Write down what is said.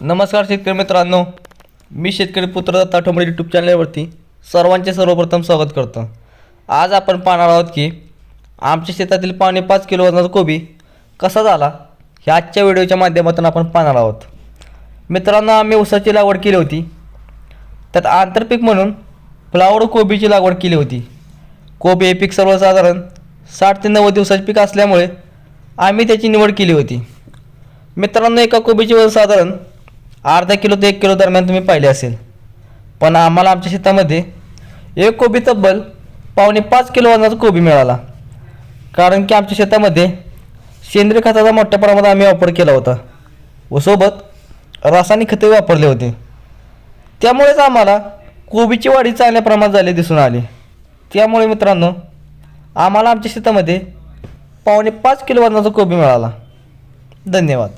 नमस्कार शेतकरी मित्रांनो. मी शेतकरी पुत्र दत्ता ठोंबरे यूट्यूब चॅनलवरती सर्वांचे सर्वप्रथम स्वागत करतो. आज आपण पाहणार आहोत की आमच्या शेतातील पावणे पाच किलो वजनाचा कोबी कसा झाला हे आजच्या व्हिडिओच्या माध्यमातून आपण पाहणार आहोत. मित्रांनो आम्ही ऊसाची लागवड केली होती. त्यात आंतरपीक म्हणून फ्लावर कोबीची लागवड केली होती. कोबी हे पीक सर्वसाधारण साठ ते नव्वद दिवसाचे पीक असल्यामुळे आम्ही त्याची निवड केली होती. मित्रांनो एका कोबीची वजन साधारण अर्धा किलो ते एक किलो दरम्यान तुम्ही पाहिले असेल. पण आम्हाला आमच्या शेतामध्ये एक कोबी तब्बल पावणे पाच किलो वजनाचा कोबी मिळाला. कारण की आमच्या शेतामध्ये सेंद्रिय खताचा मोठ्या प्रमाणात आम्ही वापर केला होता व सोबत रासायनिक खते वापरले होते. त्यामुळेच आम्हाला कोबीची वाढी चांगल्या प्रमाणात झाली दिसून आली. त्यामुळे मित्रांनो आम्हाला आमच्या शेतामध्ये पावणे पाच किलो वजनाचा कोबी मिळाला. धन्यवाद.